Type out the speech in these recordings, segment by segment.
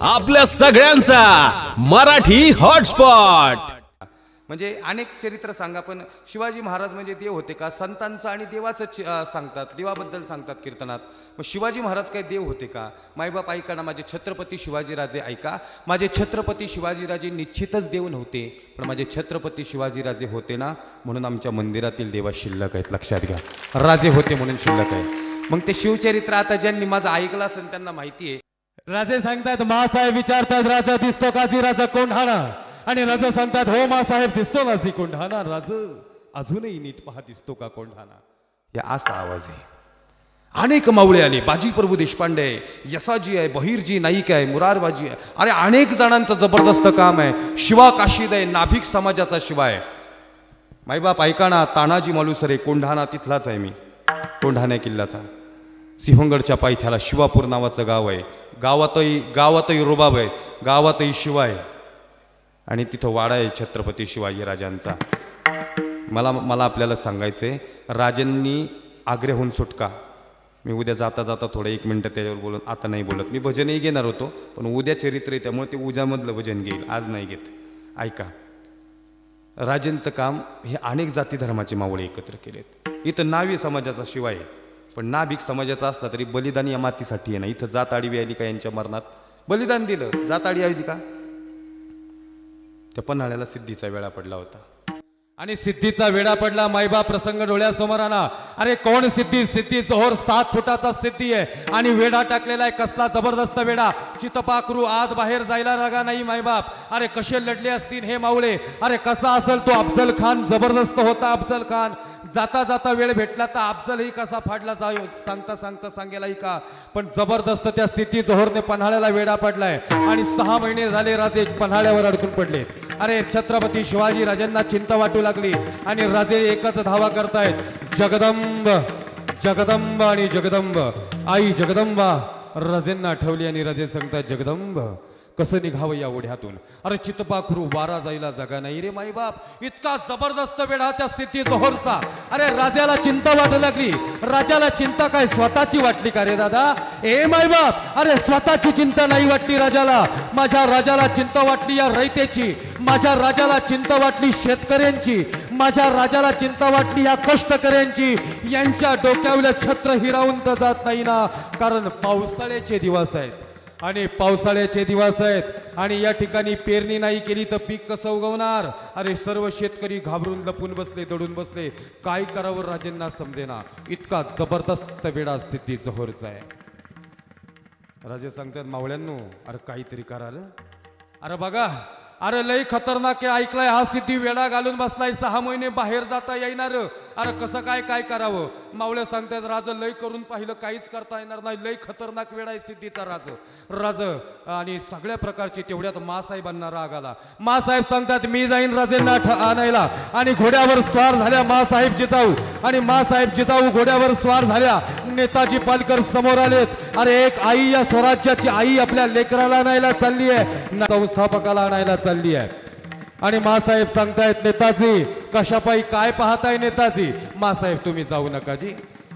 आपल्या सगळ्यांचा मराठी हॉटस्पॉट. म्हणजे अनेक चरित्र सांगा पण शिवाजी महाराज म्हणजे देव होते का? संतांचं आणि देवाचं सांगतात देवाबद्दल सांगतात कीर्तनात. मग शिवाजी महाराज काय देव होते का? मायबाप ऐका ना माझे छत्रपती शिवाजीराजे ऐका. माझे छत्रपती शिवाजीराजे निश्चितच देव नव्हते पण माझे छत्रपती शिवाजीराजे होते ना म्हणून आमच्या मंदिरातील देवा शिल्लक आहेत लक्षात घ्या. राजे होते म्हणून शिल्लक आहे. मग ते शिवचरित्र आता ज्यांनी माझं ऐकलं असेल त्यांना माहिती आहे. राजे सांगतात मासाहेब विचारतात राजा दिसतो काजी राजा कोंढाणा? आणि राजा सांगतात हो मासाहेब दिसतो नाजी कोंढाणा? राज अजूनही नीट पहा दिसतो का कोंढाणा? या असा आवाज आहे. अनेक मावळे आले बाजी प्रभू देशपांडे यसाजी आहे बहिरजी नाईक आहे मुरारबाजी आहे. अरे अनेक जणांचं जबरदस्त काम आहे. शिवा काशीद आहे नाभिक समाजाचा शिवा आहे. माईबाप ऐका ना तानाजी मालुसरे कोंढाणा तिथलाच आहे मी. कोंढाणा किल्ल्याचा. सिंहगडच्या पायथ्याला शिवापूर नावाचं गाव आहे. गावातही गावातही रुबाब आहे. गावातही शिवाय आहे. आणि तिथं वाडा आहे छत्रपती शिवाजीराजांचा मला मला आपल्याला सांगायचं आहे राजांनी आग्र्याहून सुटका. मी उद्या जाता जाता थोडं एक मिनटं त्याच्यावर बोलत आता नाही बोलत. मी भजनही घेणार होतो पण उद्या चरित्र आहे त्यामुळे ते उद्यामधलं भजन घेईल. आज नाही घेत. ऐका. राजेंचं काम हे अनेक जाती धर्माचे मावळे एकत्र केलेत. इथं नावी समाजाचा शिवाय आहे. पण नाभिक समाजाचा असला तरी बलिदान या मातीसाठी आहे ना. इथं जात आडवी आली का यांच्या मरणात? बलिदान दिलं. जात आडी आली का? त्या पन्हाळ्याला सिद्धीचा वेळा पडला होता. आणि सिद्धीचा वेडा पडला मायबा प्रसंग डोळ्यासमोर आला अरे कोण सिद्धी? सिद्धी जोहर सात फुटाचा सिद्धी आहे. आणि वेढा टाकलेला आहे. कसला जबरदस्त वेढा. चितपाखरू आत बाहेर जायला रागा नाही मायबाप. अरे कसे लढले असतील हे मावळे अरे कसा असेल तो अफजल खान? जबरदस्त होता अफजल खान. जाता जाता वेळ भेटला तर अफजलही कसा फाडला जाऊ सांगता सांगता सांगेलाही का? पण जबरदस्त त्या स्थिती जोहरने पन्हाळ्याला वेडा पडलाय. आणि सहा महिने झाले राजे पन्हाळ्यावर अडकून पडले अरे छत्रपती शिवाजी राजांना चिंता वाटू लागली. आणि राजे एकच धावा करतायत. जगदंब जगदंब आणि जगदंब. आई जगदंबा राजेंना आठवली आणि राजे सांगतात जगदंब कसं निघावं या ओढ्यातून? अरे चितपाखरू वारा जायला जागा नाही रे माई बाप. इतका जबरदस्त वेढा त्या स्थिती जोहरचा. अरे राजाला चिंता वाटू लागली. राजाला चिंता काय? स्वतःची वाटली का रे दादा? ए माय बाप अरे स्वतःची चिंता नाही वाटली राजाला. माझ्या राजाला चिंता वाटली या रयतेची. माझ्या राजाला चिंता वाटली शेतकऱ्यांची. माझ्या राजाला चिंता वाटली या कष्टकऱ्यांची. यांच्या डोक्यावल्या छत्र हिरावून तर जात नाही ना. कारण पावसाळ्याचे दिवस आहेत. आणि पावसाळ्याचे दिवस आहेत. आणि या ठिकाणी पेरणी नाही केली तर पीक कसं उगवणार? अरे सर्व शेतकरी घाबरून लपून बसले दडून बसले. काय करावं राजेंना समजेना. इतका जबरदस्त वेळा सिद्धी जहोरचा आहे. राजे सांगतात मावळ्यांनो अरे काहीतरी करा रे. अरे बघा अरे लई खतरनाक आहे ऐकलाय हा स्थिती वेळा घालून बसलाय सहा महिने बाहेर जाता येणार अरे कसं काय काय करावं? मावळ्या सांगतात राज लय करून पाहिलं काहीच करता येणार नाही. लय खतरनाक वेळ आहे सिद्धीचा राज. राज आणि सगळ्या प्रकारची तेवढ्यात मासाहेबांना राग आला. मासाहेब सांगतात मी जाईन राजे ठ- आणायला. आणि घोड्यावर स्वार झाल्या मासाहेब जिजाऊ. आणि मासाहेब जिजाऊ घोड्यावर स्वार झाल्या. नेताजी पालकर समोर आलेत. अरे एक आई या स्वराज्याची आई आपल्या लेकराला आणायला चालली आहे. संस्थापकाला आणायला चालली आहे. आणि मासाहेब सांगतायत नेताजी कशापायी काय पाहताय नेताजी? मासाहेब तुम्ही जाऊ नका जी.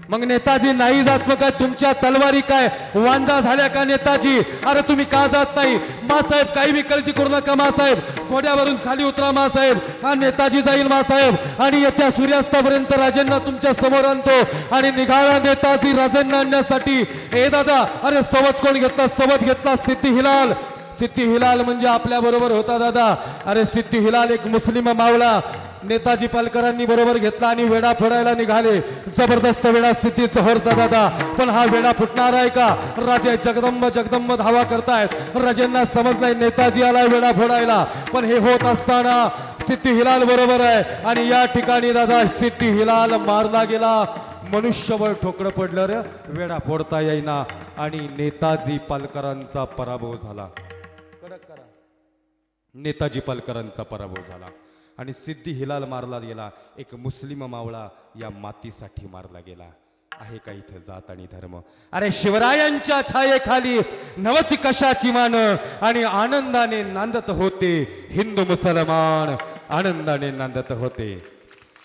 मग नेताजी नाही जात मग काय? तुमच्या तलवारी काय? वांदा झाल्या का नेताजी? अरे तुम्ही का जात नाही? मासाहेब काही विकलची करू नका मासाहेब घोड्यावरून खाली उतरा मासाहेब हा नेताजी जाईल मासाहेब आणि येत्या सूर्यास्तापर्यंत राजेंना तुमच्यासमोर आणतो. आणि निघाला नेताजी राजेंना आणण्यासाठी. ए दादा अरे सवत कोण घेतला? सवत घेतला सिद्धी हिलाल. सिद्धी हिलाल म्हणजे आपल्या बरोबर होता दादा. अरे सिद्धी हिलाल एक मुस्लिम मावळा. नेताजी पालकरांनी बरोबर घेतला आणि वेडा फोडायला निघाले. जबरदस्त वेडा स्थिती चहरचा दादा. पण हा वेडा फुटणार आहे का? राजे जगदंब जगदंब धावा करतायत. राजेंना समजलाय नेताजी आलाय वेडा फोडायला. पण हे होत असताना सिद्धी हिलाल बरोबर आहे. आणि या ठिकाणी दादा सिद्धी हिलाल मारला गेला. मनुष्यबळ ठोकळं पडलं रे. वेडा फोडता येईना. आणि नेताजी पालकरांचा पराभव झाला. नेताजी पालकरांचा पराभव झाला. आणि सिद्धी हिलाल मारला गेला. एक मुस्लिम मावळा या मातीसाठी मारला गेला. आहे का इथं जात आणि धर्म? अरे शिवरायांच्या छायेखाली नवती कशाची मान? आणि आनंदाने नांदत होते हिंदू मुसलमान. आनंदाने नांदत होते.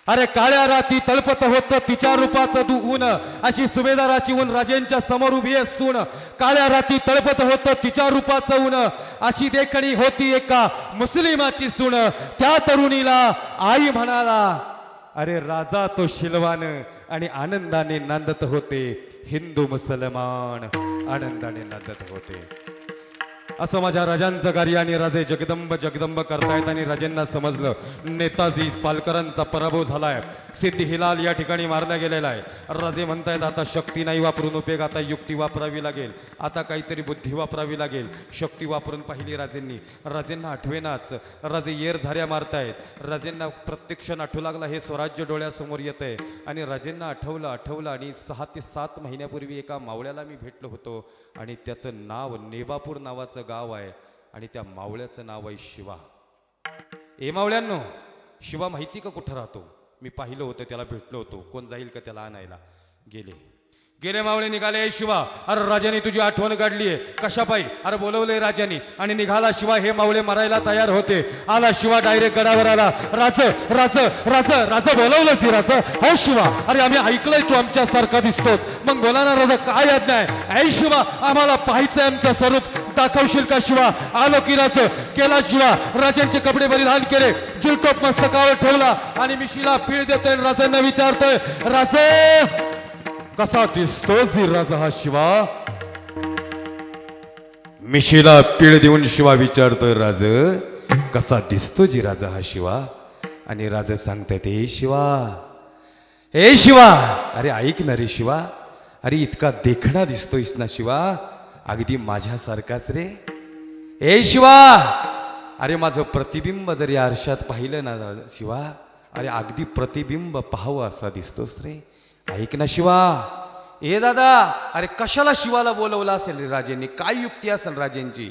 अरे काळ्या राती तळपत होत तिच्या रूपाचं तू ऊन. अशी सुभेदाराची ऊन राजेंच्या समोर उभी सून. काळ्या राती तळपत होत तिच्या रूपाचं ऊन. अशी देखणी होती एका मुस्लिमाची सून. त्या तरुणीला आई म्हणाला अरे राजा तो शिलवान आणि आनंदाने नांदत होते. हिंदू मुसलमान आनंदाने नांदत होते. असं माझ्या राजांचं कार्य आणि राजे जगदंब जगदंब करतायत आणि राजेंना समजलं. नेताजी पालकरांचा पराभव झालाय. सिद्धी हिलाल या ठिकाणी मारला गेलेला आहे. राजे म्हणतायत आता शक्ती नाही वापरून उपयोग आता युक्ती वापरावी लागेल. आता काहीतरी बुद्धी वापरावी लागेल. शक्ती वापरून पाहिली राजेंनी. राजेंना आठवेनाच. राजे येर झाऱ्या मारतायत. राजेंना प्रत्यक्ष आठवू लागला हे स्वराज्य डोळ्यासमोर येत आहे आणि राजेंना आठवलं आठवलं आणि सहा ते सात महिन्यापूर्वी एका मावळ्याला मी भेटलो होतो. आणि त्याचं नाव नेबापूर नावाचं गाव आहे आणि त्या मावळ्याचं नाव आहे शिवा. ए मावळ्यांनो शिवा माहिती का कुठं राहतो? मी पाहिलं होतं त्याला भेटलो होतो. कोण जाईल का त्याला आणायला? गेले. गेले मावळे निघाले. "ए शिवा अरे राजाने तुझी आठवण काढली आहे. कशा पायी? अरे बोलवलंय राजाने. आणि निघाला शिवा हे मावळे मरायला तयार होते. आला शिवा डायरेक्ट गडावर आला. राज राच राच राज बोलवलंच राच हो शिवा अरे आम्ही ऐकलंय तू आमच्यासारखा दिसतोस. मग बोला ना राजा काय याद नाही? ऐ शिवा आम्हाला पाहायचंय आमचं स्वरूप. दाखवशील का शिवा आलो की केला शिवा. राजांचे कपडे परिधान केले. जिलटोप मस्तकावर ठेवला आणि मिशीला पीळ देतोय राजांना विचारतोय राज कसा दिसतो जी राजा हा शिवा? मिशीला पीळ देऊन शिवा विचारतोय राज कसा दिसतो जी राजा हा शिवा? आणि राजा सांगतायत ए शिवा ए शिवा. अरे ऐक ना रे शिवा. अरे इतका देखणा दिसतोयस ना शिवा. अगदी माझ्यासारखाच रे. ए शिवा! अरे माझं प्रतिबिंब जरी आरशात पाहिलं ना शिवा अरे अगदी प्रतिबिंब पाहावं असा दिसतोस रे. ऐक ना शिवा. ए दादा अरे कशाला शिवाला बोलवलं असेल रे राजेंनी? काय युक्ती असेल राजेंची?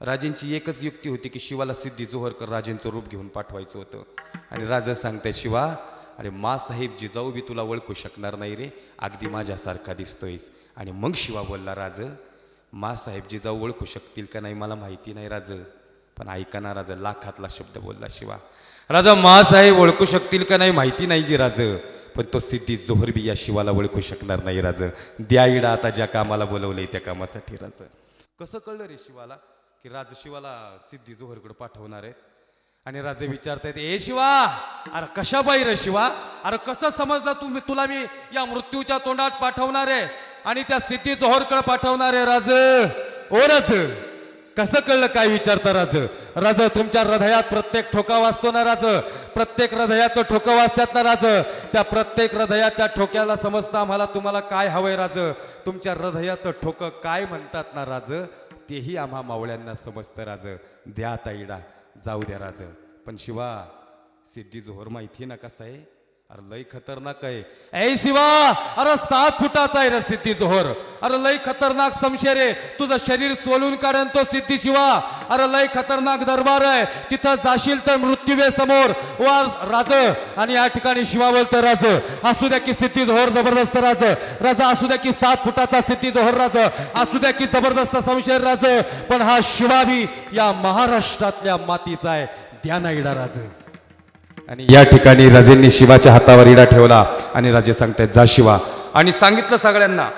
राजेंची एकच युक्ती होती की शिवाला सिद्धी जोहरकर राजेंचं रूप घेऊन पाठवायचं होतं. आणि राजा सांगताय शिवा अरे मा साहेब जिजाऊ बी तुला ओळखू शकणार नाही रे. अगदी माझ्यासारखा दिसतोयस. आणि मग शिवा बोलला राज मा साहेबजीजा ओळखू शकतील का नाही मला माहिती नाही राज. पण ऐका ना राजा लाखातला शब्द बोलला शिवा. राजा मासाहेब ओळखू शकतील का नाही माहिती नाही जी राज. पण तो सिद्धी जोहर बी या शिवाला ओळखू शकणार नाही राज. द्या इडा आता ज्या कामाला बोलवलंय त्या कामासाठी राज. कसं कळलं रे शिवाला की राज शिवाला सिद्धी जोहरकडे पाठवणार आहेत? आणि राजे विचारतायत ए शिवा अरे कशा बाई रे शिवा? अरे कसं समजलं तू मी- तुला मी या मृत्यूच्या तोंडात पाठवणार आहे? आणि त्या सिद्धी जोहरकडे पाठवणार आहे राज ओ राज कसं कळलं काय विचारता राज? राज तुमच्या हृदयात प्रत्येक ठोका वाचतो ना राज? प्रत्येक हृदयाचं ठोकं वाचतात ना राज? त्या प्रत्येक हृदयाच्या ठोक्याला समजतं आम्हाला तुम्हाला काय हवंय राज? तुमच्या हृदयाचं ठोकं काय म्हणतात ना राज? तेही आम्हा मावळ्यांना समजतं राज. द्या ताईडा जाऊ द्या राज. पण शिवा सिद्धी जोहर माहिती ना कसं आहे? अरे लय खतरनाक आहे. ऐ शिवा अरे सात फुटाचा आहे रे सिद्धी जोहर. अरे लय खतरनाक समशेर आहे. तुझं शरीर सोलून काढन तो सिद्धी शिवा. अरे लय खतरनाक दरबार आहे. तिथं जाशील तर मृत्यूवे समोर. वा राज आणि या ठिकाणी शिवा बोलतो राज. असू द्या की सिद्धी जोहर जबरदस्त राज. राजा असू द्या की सात फुटाचा सिद्धी जोहर राज. असू द्या की जबरदस्त समशेर राज. पण हा शिवाबी या महाराष्ट्रातल्या मातीचा आहे. ध्यान ना राज. आणि या ठिकाणी राजेंनी शिवाच्या हातावर इडा ठेवला आणि राजे सांगतायत जा शिवा. आणि सांगितलं सगळ्यांना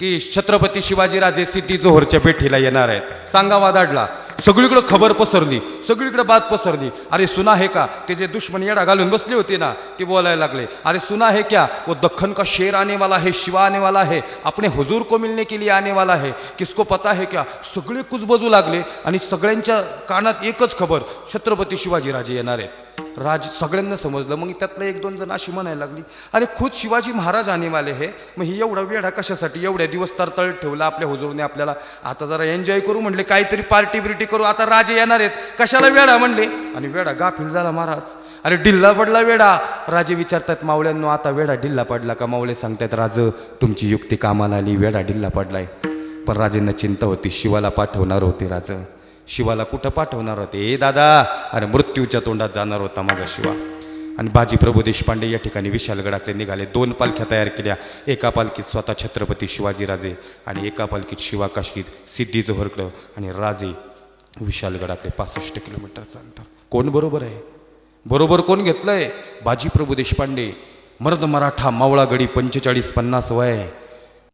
की छत्रपती शिवाजी राजे सिद्धी जोहरच्या पेठीला येणार आहेत. सांगा वादाडला. सगळीकडे खबर पसरली सगळीकडे बात पसरली. अरे सुना हे का? ते जे दुश्मन येडा घालून बसले होते ना ते बोलायला लागले. अरे सुना है क्या? वो दख्खन का शेर आने वाला है शिवा आने वाला है. अपने हुजूर को मिलने के लिए आने वाला है. किसको पता है क्या? सगळे कुजबजू लागले आणि सगळ्यांच्या कानात एकच खबर छत्रपती शिवाजी राजे येणार आहेत. राज सगळ्यांना समजलं. मग त्यातलं एक दोन जण अशी म्हणायला लागली अरे खुद शिवाजी महाराज आने वाले हे. मग ही एवढा वेढा कशासाठी? एवढ्या दिवस तर तळ ठेवला आपल्या हुजूरने आपल्याला. आता जरा एन्जॉय करू म्हणले काहीतरी पार्टी बिर्टी करू. आता राजे येणार आहेत. कशाला वेडा म्हणले? आणि वेडा गाफील झाला महाराज. अरे ढिल्ला पडला वेडा राजे विचारतात मावळ्यांनो आता वेडा ढिल्ला पडला का? मावळे सांगतात राज तुमची युक्ती कामाला आली. वेडा ढिल्ला पडलाय. पण राजेंना चिंता होती. शिवाला पाठवणार होते राज. शिवाला कुठं पाठवणार होते? ए दादा अरे मृत्यूच्या तोंडात जाणार होता माझा शिवा. आणि बाजी प्रभू देशपांडे या ठिकाणी विशालगडाकडे निघाले. दोन पालख्या तयार केल्या. एका पालखीत स्वतः छत्रपती शिवाजीराजे आणि एका पालखीत शिवा काशीद सिद्धी जोहरकडं आणि राजे विशालगडाकडे पासष्ट किलोमीटरचा अंतर. कोण बरोबर आहे? बरोबर कोण घेतलं आहे बाजीप्रभू देशपांडे मर्द मराठा मावळागडी पंचेचाळीस पन्नास वय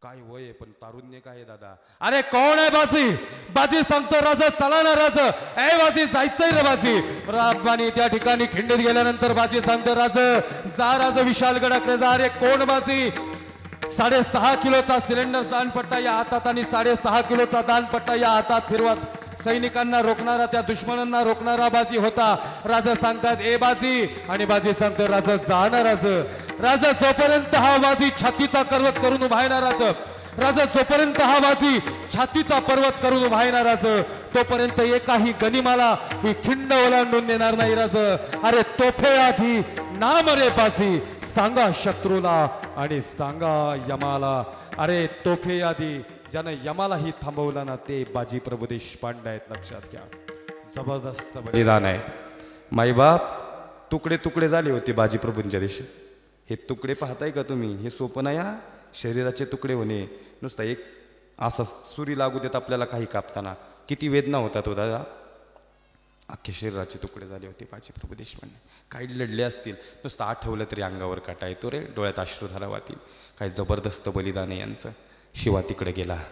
काय वय आहे पण तारुण्य काय आहे दादा अरे कोण आहे बाजी? बाजी सांगतो राज चला ना राज. ए बाजी जायचंय रे बाजी. राबानी त्या ठिकाणी खिंडीत गेल्यानंतर बाजी सांगतो राज जा राज विशालगडाकडे जा. अरे कोण बाजी? साडेसहा किलोचा सिलेंडर दानपट्टा या हातात आणि साडेसहा किलोचा दानपट्टा या हातात फिरवत सैनिकांना रोखणारा त्या दुश्मनांना रोखणारा बाजी होता. राजा सांगतात ए बाजी आणि बाजी सांगतो राजा जा ना राज. राजा जोपर्यंत हा बाजी छातीचा करवत करून उभा आहे ना राज राजा जोपर्यंत हा बाजी छातीचा पर्वत करून उभा ना राज तोपर्यंत एकाही गनिमाला ही खिंड ओलांडून देणार नाही राज. अरे तोफे आधी नाम रे बाजी सांगा शत्रूला आणि सांगा यमाला. अरे तोफे आधी ज्यानं यमालाही थांबवलं ना ते बाजी प्रभू देशपांडे आहेत लक्षात घ्या. जबरदस्त बलिदान आहे. माईबाप तुकडे तुकडे झाले होते बाजीप्रभूंच्या दिवशी. हे तुकडे पाहताय का तुम्ही? हे सोपं नाही शरीराचे तुकडे होणे. नुसता एक असा सुरी लागू देत आपल्याला काही कापताना. किती वेदना होतात हो दादा. अख्खे शरीराचे तुकडे झाले होते पाचे प्रभू देशपांडे काही लढले असतील नुसतं आठवलं तरी अंगावर काटा येतो रे डोळ्यात अश्रुधारा वातील काय जबरदस्त बलिदान आहे यांचं. शिवा तिकडे गेला.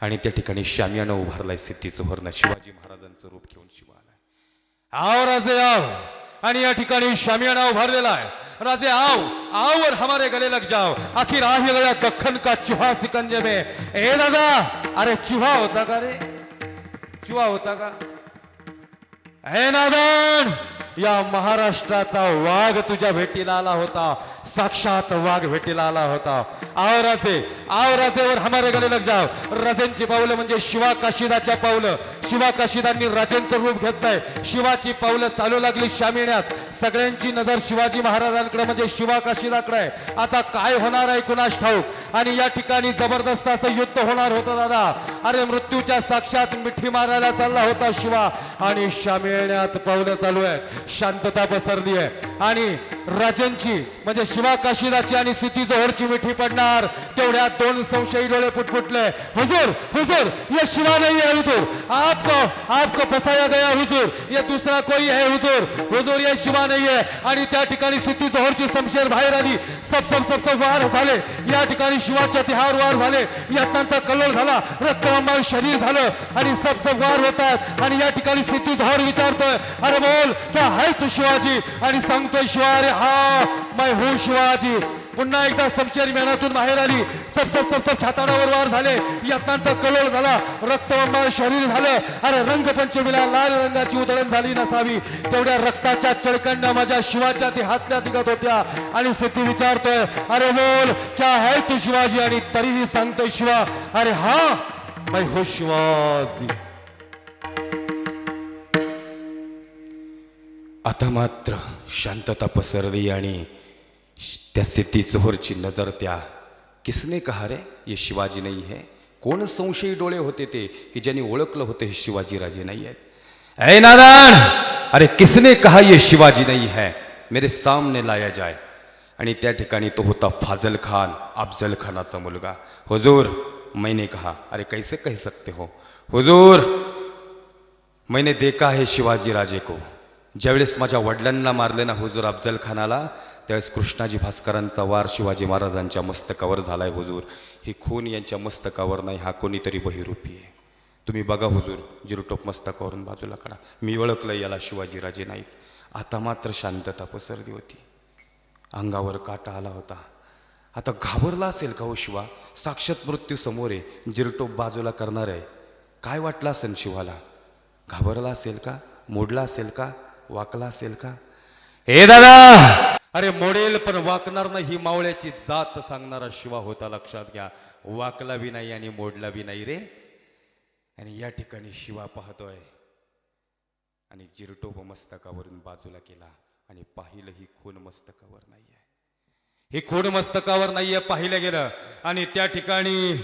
आणि त्या ठिकाणी शामियानं उभारलाय सिद्धीचं हरणं शिवाजी महाराजांचं रूप घेऊन शिवा आलाय. आव राजे आव आणि या ठिकाणी शामियाना उभारलेला आहे. राजे आओ आओ और हमारे गले लग जाओ। आखिर आ ही गया दखन का चूहा सिकंजे में। ए दादा अरे चूहा होता का रे? चूहा होता का? हे नादान! या महाराष्ट्राचा वाघ तुझ्या भेटीला आला होता. साक्षात वाघ भेटीला आला होता. आवराचे आवराचेवर हमारे गले लग जाव राजेंची पावलं म्हणजे शिवा काशिदाच्या पावलं. शिवा काशिदांनी राजेंचं रूप घेतलंय. शिवाची पावलं चालू लागली शामिण्यात. सगळ्यांची नजर शिवाजी महाराजांकडे म्हणजे शिवा काशिदाकडे आहे. आता काय होणार आहे कुणास ठाऊक? आणि या ठिकाणी जबरदस्त असं युद्ध होणार होतं दादा. अरे मृत्यूच्या साक्षात मिठी मारायला चालला होता शिवा. आणि शामिण्यात पावलं चालू आहेत. शांतता पसरली आहे. आणि राजनची म्हणजे शिवा काशीदाची आणि सुती जोहरची मिठी पडणार. तेवढ्या दोन संशयी डोळे फुटफुटले हुजूर हुजूर ये शिवा नहीं है हुजूर. आपको आपको फसाया गया हुजूर. ये दुसरा कोई है हुजूर. हुजूर ये शिवा नाही आहे. आणि त्या ठिकाणी सुती जोहरची समशेर बाहेर आली. सब सब सब सब वार झाले. या ठिकाणी शिवाच्या तिहार वार झाले. यातनांचा कल्लोळ झाला. रक्तबंबाळ शरीर झालं. आणि सब सब वार होतात आणि या ठिकाणी सुती जोहर विचारतोय अरे बोल त्या आहे तू शिवाजी आणि सांगतोय शिवा अरे हा माय हो शिवाजी. पुन्हा एकदा समशेर मेहनातून बाहेर आली. सब सब सब सब छाताडावर वार झाले. यातनांचा कलोळ झाला. रक्तबंबाळ शरीर झालं. अरे रंगपंचमीला लाल रंगाची उधळण झाली नसावी. तेवढ्या रक्ताच्या चळकंड्या माझ्या शिवाच्या ते हातल्या निघत होत्या. आणि सिद्धी विचारतोय अरे बोल क्या है तू शिवाजी? आणि तरीही सांगतोय शिवा अरे हा मै हो शिवाजी. आता मात्र शांतता पसरली आणि त्या सिद्धी चोहरची नजर त्या किसने कहा रे? ये शिवाजी नाही है. कोण संशयी डोळे होते ते की ज्यांनी ओळखलं होतं हे शिवाजी राजे नाही आहेत? ऐ नारायण! अरे किसने कहा ये शिवाजी नहीं है? मेरे सामने लाया जाए. आणि त्या ठिकाणी तो होता फाजल खान अफजल खानाचा मुलगा. हुजूर मैंने कहा अरे कैसे कह सकते हो? हुजूर मैंने देखा है शिवाजी राजे को. ज्यावेळेस माझ्या वडिलांना मारले ना हुजूर अफजल खानाला त्यावेळेस कृष्णाजी भास्करांचा वार शिवाजी महाराजांच्या मस्तकावर झाला आहे हुजूर. ही खून यांच्या मस्तकावर नाही हा कोणीतरी बहिरूपी आहे. तुम्ही बघा हुजूर जिरुटोप मस्तकावरून बाजूला काढा. मी ओळखलं याला शिवाजीराजे नाहीत. आता मात्र शांतता पसरली होती. अंगावर काटा आला होता. आता घाबरला असेल का हो शिवा? साक्षात मृत्यू समोर आहे. जिरटोप बाजूला करणार आहे. काय वाटलं असेल शिवाला? घाबरला असेल का? मोडला असेल का? वाकला असेल का? हे दादा! अरे मोडेल पण वाकणार नाही ही मावळ्याची जात सांगणारा शिवा होता लक्षात घ्या. वाकला बी नाही आणि मोडला बी नाही रे. आणि या ठिकाणी शिवा पाहतोय. आणि जिरटोप मस्तकावरून बाजूला केला आणि पाहिलं ही खून मस्तकावर नाहीये. हे खूण मस्तकावर नाहीये पाहिलं गेलं. आणि त्या ठिकाणी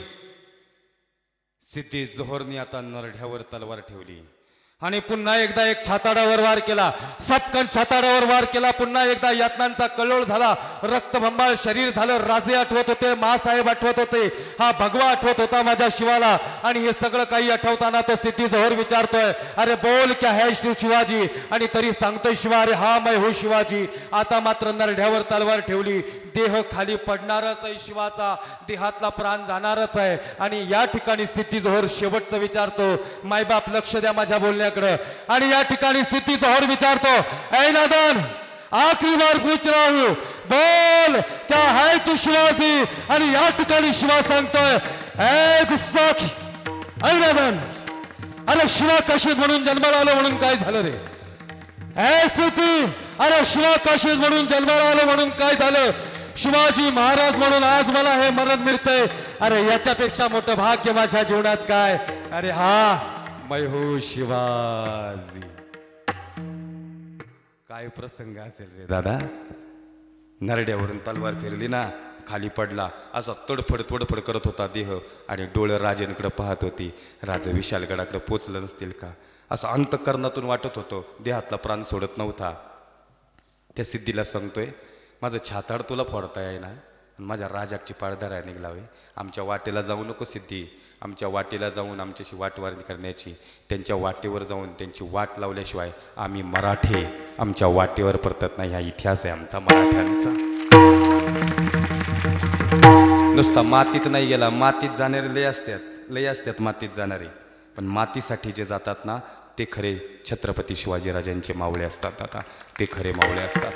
सिद्धी जोहरने आता नरढ्यावर तलवार ठेवली. आणि पुन्हा एकदा एक छाताडावर वार केला. सपकन छाताडावर वार केला. पुन्हा एकदा यातनांचा कल्लोळ झाला. रक्तभंबाळ शरीर झालं. राजे आठवत होते मासाहेब आठवत होते. हा भगवा आठवत होता माझ्या शिवाला. आणि हे सगळं काही आठवताना तो स्थिती जवळ विचारतोय अरे बोल क्या है शिव शिवाजी? आणि तरी सांगतोय शिवा अरे हा मै हो शिवाजी. आता मात्र नरढ्यावर तलवार ठेवली. देह खाली पडणारच आहे शिवाचा. देहातला प्राण जाणारच आहे. आणि या ठिकाणी स्थिती जोहर शेवटचं विचारतो. मायबाप लक्ष द्या माझ्या बोलण्याकडं. आणि या ठिकाणी स्थिती जोहर विचारतो. ऐ नादन आखरी बार पूछ रहा हूं. बोल क्या है तू शिवाजी? आणि या ठिकाणी शिवा सांगतोय ऐ गुस्साखी ऐ नादन. अरे शिवा कशी म्हणून जन्माला आलो म्हणून काय झालं रे? ऐ स्थिती अरे शिवा कशी म्हणून जन्माला आलो म्हणून काय झालं? शिवाजी महाराज म्हणून आज मला हे मरण मिळतंय. अरे याच्यापेक्षा मोठं भाग्य माझ्या जीवनात काय? अरे हा मैहू शिवाजी. काय प्रसंग असेल रे दादा? नरड्यावरून तलवार फिरली ना खाली पडला. असा तडफड तडफड करत होता देह आणि डोळं राजेंकडे पाहत होती. राजा विशालगडाकडे पोचलं नसतील का? असं अंतकरणातून वाटत होतो देहातला प्राण सोडत नव्हता. त्या सिद्धीला सांगतोय माझं छाताड तुला फोडता आहे ना माझ्या राजाची पाळधरा निघलावे. आमच्या वाटेला जाऊ नको सिद्धी. आमच्या वाटेला जाऊन आमच्याशी वाटवारणी करण्याची. त्यांच्या वाटेवर जाऊन त्यांची वाट लावल्याशिवाय आम्ही मराठे. आमच्या वाटेवर परतत नाही. हा इतिहास आहे आमचा मराठ्यांचा. नुसता मातीत नाही गेला. मातीत जाणारे लय असतात. लय असतात मातीत जाणारे. पण मातीसाठी जे जातात ना ते खरे छत्रपती शिवाजीराजांचे मावळे असतात आता. ते खरे मावळे असतात.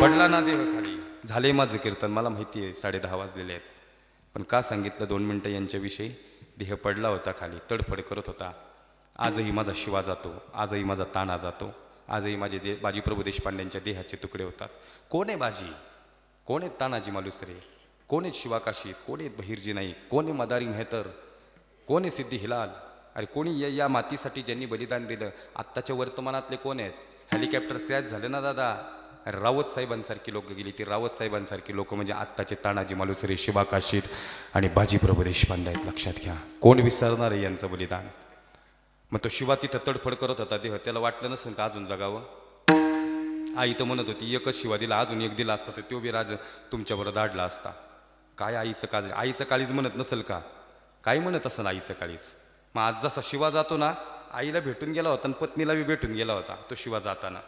पडला ना देह खाली. झाले माझं कीर्तन. मला माहिती आहे साडे दहा वाजलेले आहेत. पण का सांगितलं दोन मिनटं यांच्याविषयी? देह पडला होता खाली तडफड करत होता. आजही माझा शिवा जातो आजही माझा ताणा जातो. आजही माझे दे बाजीप्रभू देशपांड्यांच्या देहाचे तुकडे होतात. कोण आहे बाजी? कोण आहेत तानाजी मालुसरे? कोण आहेत शिवाकाशी कोण आहेत बहिर्जी नाईक? कोण आहे मदारी मेहतर? कोण आहे सिद्धी हिलाल? अरे कोणी या या मातीसाठी ज्यांनी बलिदान दिलं? आत्ताच्या वर्तमानातले कोण आहेत? हेलिकॉप्टर क्रॅश झाले ना दादा? रावत साहेबांसारखी लोकं गेली. ती रावत साहेबांसारखी लोकं म्हणजे आत्ताचे तानाजी मालुसरे शिवाकाशीत आणि बाजीप्रभू देशपांडे आहेत. लक्षात घ्या. कोण विसरणार आहे यांचं बलिदान? मग तो शिवा तिथं तडफड करत होता. देह त्याला वाटलं नसेल का अजून जगावं? आई तर म्हणत होती एकच शिवा दिला अजून एक दिला असता तर तो बी राज तुमच्यावर दाडला असता. काय आईचं काज आईचं काळीज म्हणत नसेल का? काय म्हणत असेल आईचं काळीज? मग आज जसा शिवा जातो ना आईला भेटून गेला होता आणि पत्नीला बी भेटून गेला होता तो शिवा जाताना.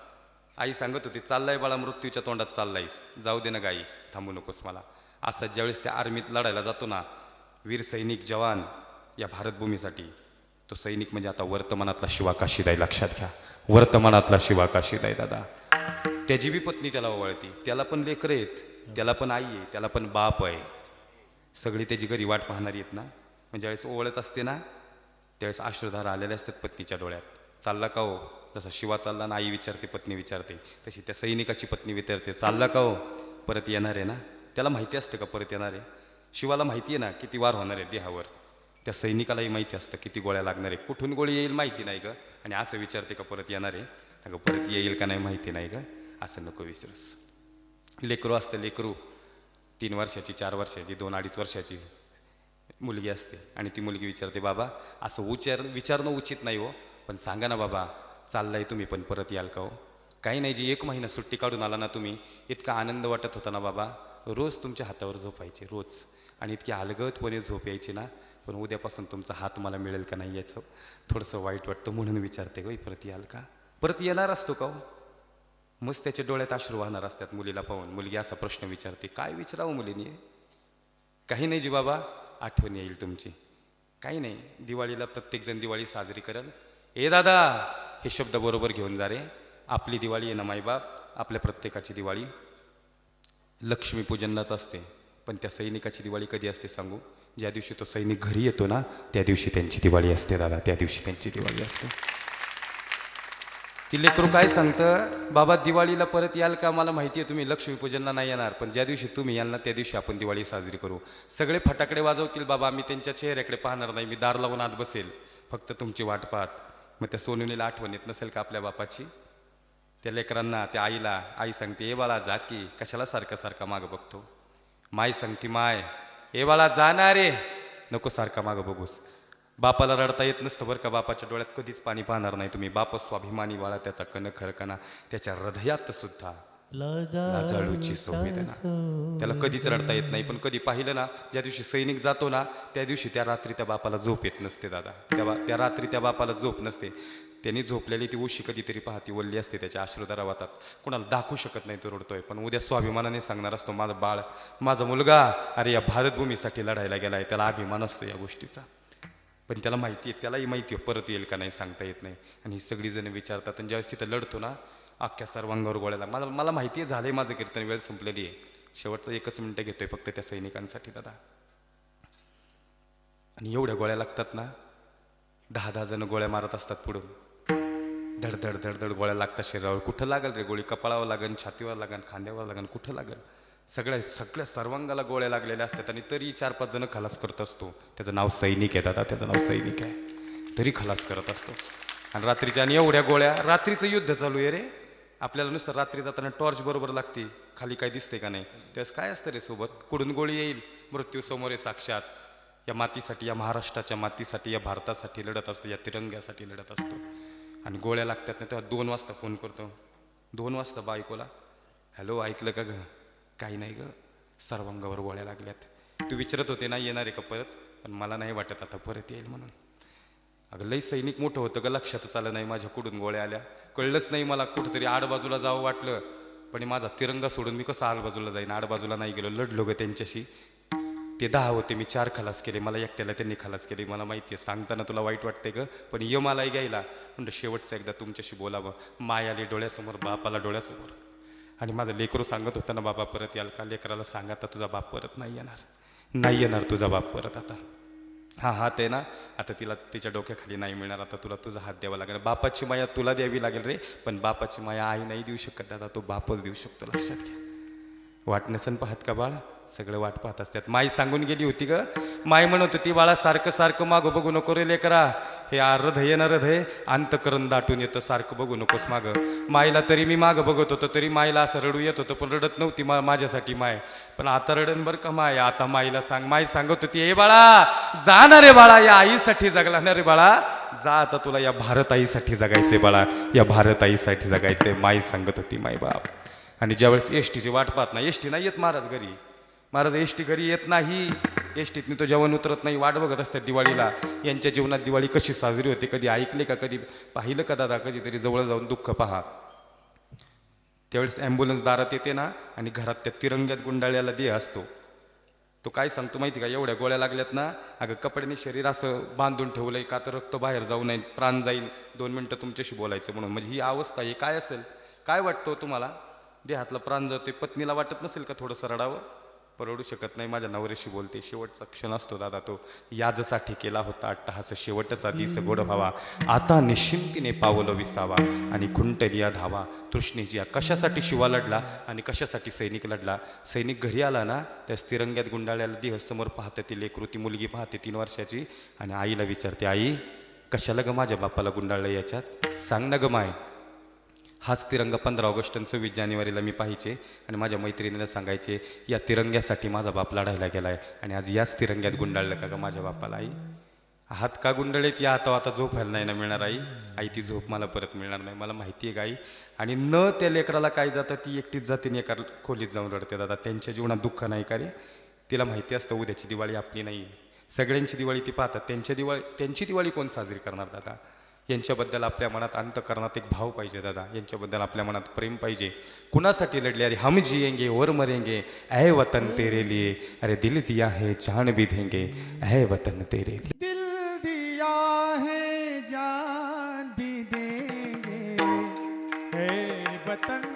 आई सांगत होती चाललाय बाळा मृत्यूच्या तोंडात चाललायस. जाऊ दे ना गाई थांबू नकोस मला. असं ज्यावेळेस त्या आर्मीत लढायला जातो ना वीर सैनिक जवान या भारतभूमीसाठी तो सैनिक म्हणजे आता वर्तमानातला शिवा काशीद लक्षात घ्या. वर्तमानातला शिवा काशीद दादा. त्याची बी पत्नी त्याला ओवाळती. त्याला पण लेकर आहेत त्याला पण आई आहे त्याला पण बाप आहे. सगळी त्याची घरी वाट पाहणारी आहेत ना. म्हणजे ज्यावेळेस ओवळत असते ना त्यावेळेस आश्रधार आलेले असतात पत्नीच्या डोळ्यात. चालला का हो? जसा शिवा चालला ना आई विचारते पत्नी विचारते तशी त्या सैनिकाची पत्नी विचारते चालला का हो? परत येणार आहे ना? त्याला माहिती असतं का परत येणार आहे? शिवाला माहिती आहे ना किती वार होणार आहे देहावर. त्या सैनिकालाही माहिती असतं किती गोळ्या लागणार आहे. कुठून गोळी येईल माहिती नाही गं. आणि असं विचारते का परत येणार आहे? अगं परत येईल का नाही माहिती नाही गं. असं नको विसरूस. लेकरू असतं लेकरू. तीन वर्षाची चार वर्षाची दोन अडीच वर्षाची मुलगी असते. आणि ती मुलगी विचारते बाबा असं उचार विचारणं उचित नाही हो. पण सांगा ना बाबा चाललाय तुम्ही पण परत याल का हो? काही नाही जी एक महिना सुट्टी काढून आला ना तुम्ही इतका आनंद वाटत होता ना बाबा. रोज तुमच्या हातावर झोपायचे रोज. आणि इतकी अलगदपणे झोप यायची ना पण उद्यापासून तुमचा हात मला मिळेल का नाही याचं थोडंसं वाईट वाटतं म्हणून विचारते गई परत याल का? परत येणार असतो का हो? मस्त त्याच्या डोळ्यात अश्रू वाहणार असतात मुलीला पाहून. मुलगी असा प्रश्न विचारते काय विचारावं मुलीने? काही नाही जी बाबा आठवण येईल तुमची. काही नाही दिवाळीला प्रत्येकजण दिवाळी साजरी करेल. ए दादा हे शब्द बरोबर घेऊन जा रे. आपली दिवाळी आहे ना माईबाप? आपल्या प्रत्येकाची दिवाळी. लक्ष्मीपूजनलाच असते पण त्या सैनिकाची दिवाळी कधी असते सांगू? ज्या दिवशी तो सैनिक घरी येतो ना त्या दिवशी त्यांची दिवाळी असते दादा. त्या दिवशी त्यांची दिवाळी असते. ती लेकरू काय सांगतं? बाबा दिवाळीला परत याल का? मला माहिती आहे तुम्ही लक्ष्मीपूजनला नाही येणार पण ज्या दिवशी तुम्ही याल ना त्या दिवशी आपण दिवाळी साजरी करू. सगळे फटाकडे वाजवतील बाबा मी त्यांच्या चेहऱ्याकडे पाहणार नाही मी दार लावून आत बसेल. फक्त तुमची वाट पाहत. मग त्या सोनूनीला आठवण येत नसेल का आपल्या बापाची? त्या लेकरांना त्या आईला आई सांगते ए बाळा जा की कशाला सारखा सारखा मागं बघतो? माय सांगते माय ए बाळा जा ना रे. नको सारखा मागं बघूस. बापाला रडता येत नसतं बरं का बापाच्या डोळ्यात कधीच पाणी पाहणार नाही तुम्ही. बाप स्वाभिमानी बाळा त्याचा कण खरकणा त्याच्या हृदयात सुद्धा. लाजाळूची संवेदना त्याला कधीच रडता येत नाही पण कधी पाहिलं ना ज्या दिवशी सैनिक जातो ना त्या दिवशी त्या रात्री त्या बापाला झोप येत नसते दादा. त्या त्या रात्री त्या बापाला झोप नसते. त्यांनी झोपलेली ती उशी कधीतरी पाहती वल्ली असते त्याच्या अश्रुधारा वातात कोणाला दाखवू शकत नाही तो रडतोय पण उद्या स्वाभिमानाने सांगणार असतो माझा बाळ माझा मुलगा अरे या भारतभूमीसाठी लढायला गेला आहे त्याला अभिमान असतो या गोष्टीचा. पण त्याला माहिती आहे त्यालाही माहिती आहे परत येईल का नाही सांगता येत नाही. आणि ही सगळी जण विचारतात आणि ज्यावेळेस तिथं लढतो ना अख्ख्या सर्वांगावर गोळ्याला मला मला माहिती आहे झालं आहे माझं कीर्तन वेळ संपलेली आहे. शेवटचं एकच मिनटं घेतोय फक्त त्या सैनिकांसाठी दादा. आणि एवढ्या गोळ्या लागतात ना दहा दहा जण गोळ्या मारत असतात पुढून. धडधड धडधड गोळ्या लागतात शरीरावर. कुठं लागल रे गोळी? कपाळावर लागन छातीवर लागन खांद्यावर लागन कुठं लागल? सगळ्या सगळ्या सर्वांगाला गोळ्या लागलेल्या असतात आणि तरी चार पाच जण खलास करत असतो. त्याचं नाव सैनिक आहे दादा. त्याचं नाव सैनिक आहे. तरी खलास करत असतो. आणि रात्रीच्या आणि एवढ्या गोळ्या रात्रीचं युद्ध चालू आहे रे. आपल्याला नुसतं रात्री जाताना टॉर्च बरोबर लागते. खाली काय दिसते का नाही? त्यावेळेस काय असतं रे सोबत? कुठून गोळी येईल. मृत्यू समोर आहे साक्षात. या मातीसाठी या महाराष्ट्राच्या मातीसाठी या भारतासाठी लढत असतो या तिरंग्यासाठी लढत असतो. आणि गोळ्या लागतात ना तेव्हा दोन वाजता फोन करतो. दोन वाजता बायकोला हॅलो ऐकलं का ग? काही नाही ग. सर्वांगावर गोळ्या लागल्यात. तू विचारत होते ना येणार आहे का परत? पण मला नाही वाटत आता परत येईल म्हणून. अगं लई सैनिक मोठं होतं ग लक्षातच आलं नाही माझ्या कुठून गोळ्या आल्या. कळलंच नाही मला कुठंतरी आडबाजूला जावं वाटलं. पण माझा तिरंगा सोडून मी कसं आडबाजूला जाईन? आडबाजूला नाही गेलो लढलो ग त्यांच्याशी. ते दहा होते मी चार खलास केले. मला एकट्याला त्यांनी खलास केले. मला माहिती आहे सांगताना तुला वाईट वाटते ग पण ये मलाही घ्यायला. म्हणलं शेवटचं एकदा तुमच्याशी बोलावं. माय आली डोळ्यासमोर बापाला डोळ्यासमोर. आणि माझं लेकरू सांगत होता ना बाबा परत याल का? लेकराला सांगा आता तुझा बाप परत नाही येणार. नाही येणार तुझा बाप परत आता. हा हात आहे ना आता तिला तिच्या डोक्याखाली नाही मिळणार आता तुला तुझा हात द्यावा लागेल. बापाची माया तुला द्यावी लागेल रे पण बापाची माया आई नाही देऊ शकत दादा तो बापच देऊ शकतो लक्षात घ्या. वाट नसन पाहत का बाळा? सगळं वाट पाहत असतात. माई सांगून गेली होती ग माई म्हणत होती बाळा सारखं सारखं मागो बघू नको रे लेकरा हे आ हृदय ना हृदय अंतकरण दाटून येतं सारखं बघू नकोस मागं. माईला तरी मी मागं बघत होतो तरी माईला असं रडू येत होतं पण रडत नव्हती मा माझ्यासाठी माय. पण आता रडन बरं का माय आता माईला सांग माय सांगत होती ए बाळा जा ना रे बाळा या आईसाठी जगला ना रे बाळा. जा आता तुला या भारत आईसाठी जगायचे बाळा या भारत आईसाठी जगायचे माई सांगत होती माय बाप. आणि ज्यावेळेस एस टीची वाट पाहत ना एस टी नाही येत महाराज घरी. महाराज एस टी घरी येत नाही. एस टीतनी तो जेवण उतरत नाही. वाट बघत असतात दिवाळीला. यांच्या जीवनात दिवाळी कशी साजरी होते? कधी ऐकले का? कधी पाहिलं का दादा? कधीतरी जवळ जाऊन दुःख पहा. त्यावेळेस ॲम्ब्युलन्स दारात येते ना आणि घरात त्या तिरंग्यात गुंडाळ्याला देह असतो. तो काय सांगतो माहिती का? एवढ्या गोळ्या लागल्यात ना अगं कपड्याने शरीर असं बांधून ठेवलंय का तर रक्त बाहेर जाऊ नये प्राण जाईल. दोन मिनटं तुमच्याशी बोलायचं म्हणून. म्हणजे ही अवस्था आहे. काय असेल? काय वाटतं हो तुम्हाला? देहातला प्राण जातोय. पत्नीला वाटत नसेल का थोडंसं रडावं? परवडू शकत नाही. माझ्या नवऱ्याशी बोलते. शेवटचा क्षण असतो दादा तो. याजसाठी केला होता अट्टहास. शेवटचा दिस गोड व्हावा. आता निश्चिंतीने पावलं विसावा आणि खुंटलिया धावा. तृष्णेजिया कशासाठी शिवा लढला आणि कशासाठी सैनिक लढला? सैनिक घरी आला ना त्या तिरंग्यात गुंडाळ्याला देह समोर पाहते ती लेकृती मुलगी पाहते तीन वर्षाची आणि आईला विचारते आई कशाला ग माझ्या बापाला गुंडाळलं याच्यात? सांग ना ग माय हाच तिरंगा पंधरा ऑगस्ट आणि सव्वीस जानेवारीला मी पाहिजे आणि माझ्या मैत्रिणीला सांगायचे या तिरंग्यासाठी माझा बाप लढायला गेला आहे आणि आज याच तिरंग्यात गुंडाळलं का ग माझ्या बापाला आई? हात का गुंडळेत? या आता आता झोप व्हायला नाही ना मिळणार आई? आई ती झोप मला परत मिळणार नाही. मला माहिती आहे गाई. आणि न त्या लेकराला काय जातं? ती एकटीच जातीने एका खोलीत जाऊन रडते. दादा त्यांच्या जीवनात दुःख नाही का रे? तिला माहिती असतं उद्याची दिवाळी आपली नाही. सगळ्यांची दिवाळी ती पाहतात. त्यांच्या दिवाळी त्यांची दिवाळी कोण साजरी करणार दादा? यांच्याबद्दल आपल्या मनात अंतकरणात एक भाव पाहिजे दादा. यांच्याबद्दल आपल्या मनात प्रेम पाहिजे. कुणासाठी लढले? अरे हम जिएंगे और मरेंगे. ऐ वतन तेरे लिए. अरे दिल दिया है जान भी देंगे. ऐ वतन तेरे लिए. दिल दिया है जान भी देंगे. है वतन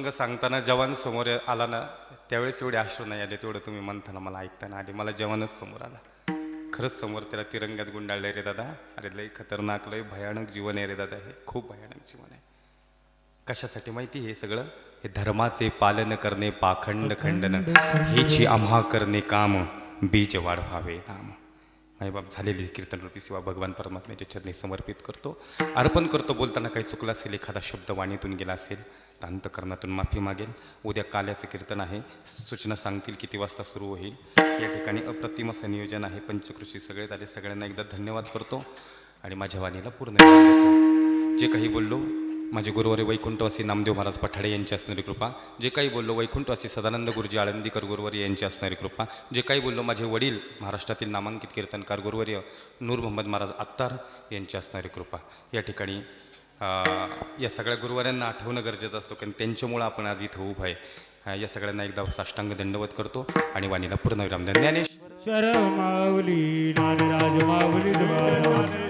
प्रसंग सांगताना जवान समोर आला ना त्यावेळेस एवढे अश्रू नाही आले तेवढं तुम्ही म्हणताना मला ऐकताना आले. मला जवानच समोर आला. खरंच समोर त्याला तिरंग्यात गुंडाळले रे दादा. अरे लय खतरनाक लय भयानक जीवन आहे रे दादा हे. खूप भयानक जीवन आहे. कशासाठी माहिती हे सगळं? हे धर्माचे पालन करणे पाखंड खंडन. हेची आम्हा करणे काम बीज वाढवावे नाम. माईबाप झालेली कीर्तनरूपी सेवा भगवान परमात्म्याच्या चरणी समर्पित करतो. अर्पण करतो बोलताना काही चुकलं असेल एखादा शब्द वाणीतून गेला असेल तर अंतकरणातून माफी मागेल उद्या काल्याचं कीर्तन आहे. सूचना सांगतील किती वाजता सुरू होईल. या ठिकाणी अप्रतिम असं नियोजन आहे. पंचकृषी सगळे आले सगळ्यांना एकदा धन्यवाद करतो. आणि माझ्या वाणीला पूर्ण जे काही बोललो माझे गुरुवारी वैकुंठवासी नामदेव महाराज पठाडे यांची असणारी कृपा. जे काही बोललो वैकुंठवासी सदानंद गुरुजी आळंदीकर गुरुवारी यांची असणारी कृपा. जे काही बोललो माझे वडील महाराष्ट्रातील नामांकित कीर्तनकार गुरुवर्य नूर मोहम्मद महाराज आत्तार यांची असणारी कृपा. या ठिकाणी या सगळ्या गुरुवाऱ्यांना आठवणं गरजेचं असतो कारण त्यांच्यामुळं आपण आज इथं उभं आहे. या सगळ्यांना एकदा साष्टांग दंडवत करतो आणि वाणीला पूर्णविराम विराम ज्ञानेश. माऊली माऊली